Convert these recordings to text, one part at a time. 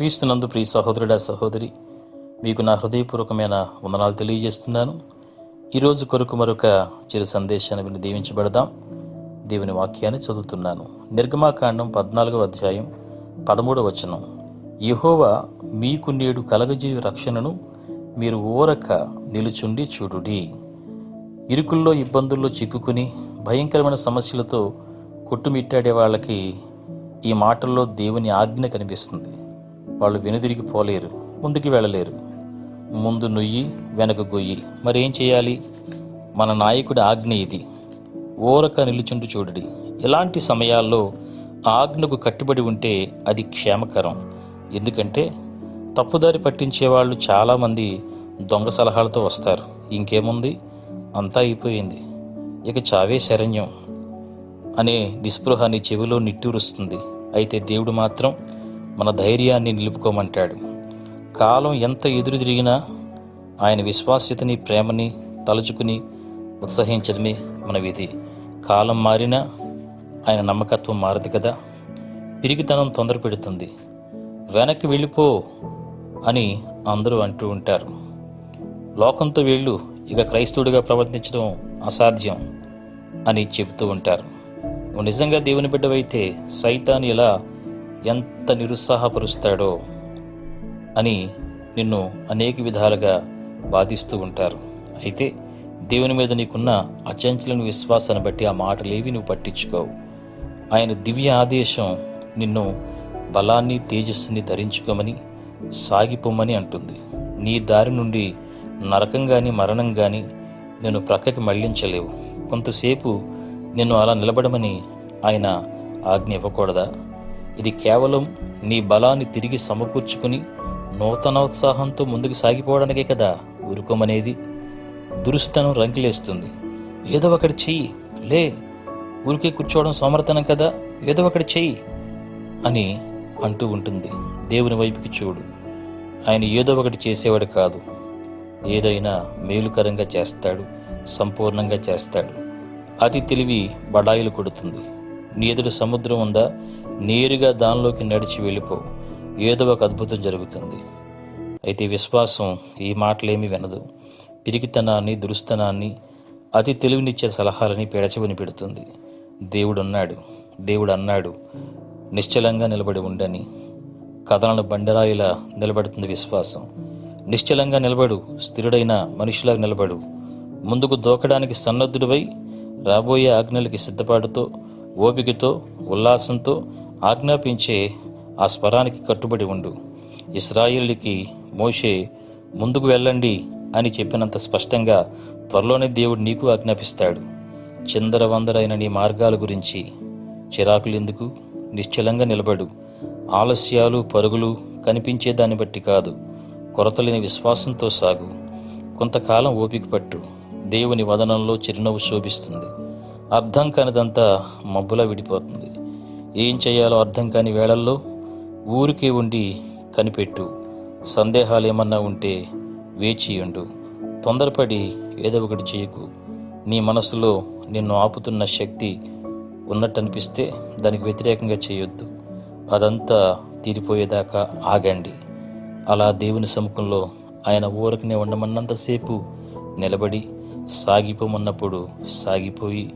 క్రీస్తునందు ప్రియ సహోదరుడా సహోదరి మీకు నా హృదయపూర్వకమైన వందనాలు తెలియజేస్తున్నాను. ఈరోజు కొరకు మరొక చిరు సందేశాన్ని విని దీవించబడదాం. దేవుని వాక్యాన్ని చదువుతున్నాను. నిర్గమాకాండం పద్నాలుగవ అధ్యాయం పదమూడవ వచనం. యహోవా మీకు నేడు కలగజీవి రక్షణను మీరు ఊరక నిలుచుండి చూడుడి. ఇరుకుల్లో ఇబ్బందుల్లో చిక్కుకుని భయంకరమైన సమస్యలతో కొట్టుమిట్టాడే వాళ్ళకి ఈ మాటల్లో దేవుని ఆజ్ఞ కనిపిస్తుంది. వాళ్ళు వెనుదిరిగి పోలేరు ముందుకు వెళ్ళలేరు. ముందు నుయ్యి వెనక గొయ్యి. మరేం చేయాలి? మన నాయకుడి ఆజ్ఞ ఇది. ఓరక నిలుచుండు చూడడి. ఇలాంటి సమయాల్లో ఆజ్ఞకు కట్టుబడి ఉంటే అది క్షేమకరం. ఎందుకంటే తప్పుదారి పట్టించే వాళ్ళు చాలామంది దొంగ సలహాలతో వస్తారు. ఇంకేముంది? అంతా అయిపోయింది. ఇక చావే శరణ్యం అనే నిస్పృహ నీ చెవిలో నిట్టూరుస్తుంది. అయితే దేవుడు మాత్రం మన ధైర్యాన్ని నిలుపుకోమంటాడు. కాలం ఎంత ఎదురు తిరిగినా ఆయన విశ్వాస్యతని ప్రేమని తలుచుకుని ఉత్సహించడమే మన విధి. కాలం మారినా ఆయన నమ్మకత్వం మారదు కదా. పిరిగితనం తొందర పెడుతుంది వెనక్కి వెళ్ళిపో అని అందరూ అంటూ ఉంటారు. లోకంతో వీళ్ళు ఇక క్రైస్తవుడిగా ప్రవర్తించడం అసాధ్యం అని చెబుతూ ఉంటారు. నువ్వు నిజంగా దేవుని బిడ్డవైతే సైతాన్ని ఇలా ఎంత నిరుత్సాహపరుస్తాడో అని నిన్ను అనేక విధాలుగా బాధిస్తూ ఉంటారు. అయితే దేవుని మీద నీకున్న అచంచలని విశ్వాసాన్ని బట్టి ఆ మాటలేవి నువ్వు పట్టించుకోవు. ఆయన దివ్య ఆదేశం నిన్ను బలాన్ని తేజస్సుని ధరించుకోమని సాగిపోమని అంటుంది. నీ దారి నుండి నరకం కానీ మరణం కానీ నేను ప్రక్కకి మళ్ళించలేవు. కొంతసేపు నిన్ను అలా నిలబడమని ఆయన ఆజ్ఞ ఇవ్వకూడదా? ఇది కేవలం నీ బలాన్ని తిరిగి సమకూర్చుకుని నూతనోత్సాహంతో ముందుకు సాగిపోవడానికే కదా ఉరుకోమనేది దురుసుతనం రంకిలేస్తుంది. ఏదో ఒకటి చెయ్యి. లే ఊరికే కూర్చోవడం సమర్థనం కదా? ఏదో ఒకటి చెయ్యి అని అంటూ ఉంటుంది. దేవుని వైపుకి చూడు. ఆయన ఏదో ఒకటి చేసేవాడు కాదు. ఏదైనా మేలుకరంగా చేస్తాడు సంపూర్ణంగా చేస్తాడు. అతి తెలివి బడాయిలు కొడుతుంది. నీ ఎదురు సముద్రం ఉందా? నేరుగా దానిలోకి నడిచి వెళ్ళిపో. ఏదో ఒక అద్భుతం జరుగుతుంది. అయితే విశ్వాసం ఈ మాటలేమి వినదు. పిరికితనాన్ని దురుస్తనాన్ని అతి తెలివినిచ్చే సలహాలని పెడచవని పెడుతుంది. దేవుడున్నాడు దేవుడు అన్నాడు నిశ్చలంగా నిలబడి ఉండని. కథలను బండరాయిలా నిలబడుతుంది విశ్వాసం. నిశ్చలంగా నిలబడు స్థిరుడైన మనుషులా నిలబడు. ముందుకు దూకడానికి సన్నద్ధుడివై రాబోయే ఆజ్ఞలకి సిద్ధపాటుతో ఓపికతో ఉల్లాసంతో ఆజ్ఞాపించే ఆ స్వరానికి కట్టుబడి ఉండు. ఇస్రాయిల్కి మోషే ముందుకు వెళ్ళండి అని చెప్పినంత స్పష్టంగా త్వరలోనే దేవుడు నీకు ఆజ్ఞాపిస్తాడు. చిందరవందరైన నీ మార్గాల గురించి చిరాకులెందుకు నిశ్చలంగా నిలబడు. ఆలస్యాలు పరుగులు కనిపించే దాన్ని బట్టి కాదు. కొరతలేని విశ్వాసంతో సాగు. కొంతకాలం ఓపిక పట్టు. దేవుని వదనంలో చిరునవ్వు శోభిస్తుంది. అర్థం కానిదంతా మబ్బులా విడిపోతుంది. ఏం చేయాలో అర్థం కాని వేళల్లో ఊరికే ఉండి కనిపెట్టు. సందేహాలు ఏమన్నా ఉంటే వేచి ఉండు తొందరపడి ఏదో ఒకటి చేయకు. నీ మనసులో నిన్ను ఆపుతున్న శక్తి ఉన్నట్టు అనిపిస్తే దానికి వ్యతిరేకంగా చేయొద్దు. అదంతా తీరిపోయేదాకా ఆగండి. అలా దేవుని సముఖంలో ఆయన ఊరకనే ఉండమన్నంతసేపు నిలబడి సాగిపోమన్నప్పుడు సాగిపోయి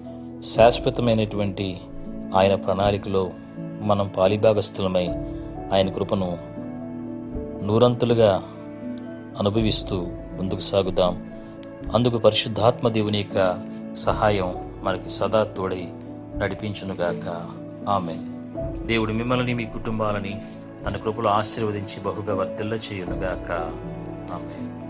శాశ్వతమైనటువంటి ఆయన ప్రణాళికలో మనం పాలిభాగస్థులమై ఆయన కృపను నూరంతులుగా అనుభవిస్తూ ముందుకు సాగుదాం. అందుకు పరిశుద్ధాత్మ దేవుని యొక్క సహాయం మనకి సదా తోడై నడిపించునుగాక. ఆమె దేవుడు మిమ్మల్ని మీ కుటుంబాలని తన కృపలో ఆశీర్వదించి బహుగా వర్తిల్ల చేయునుగాక ఆమె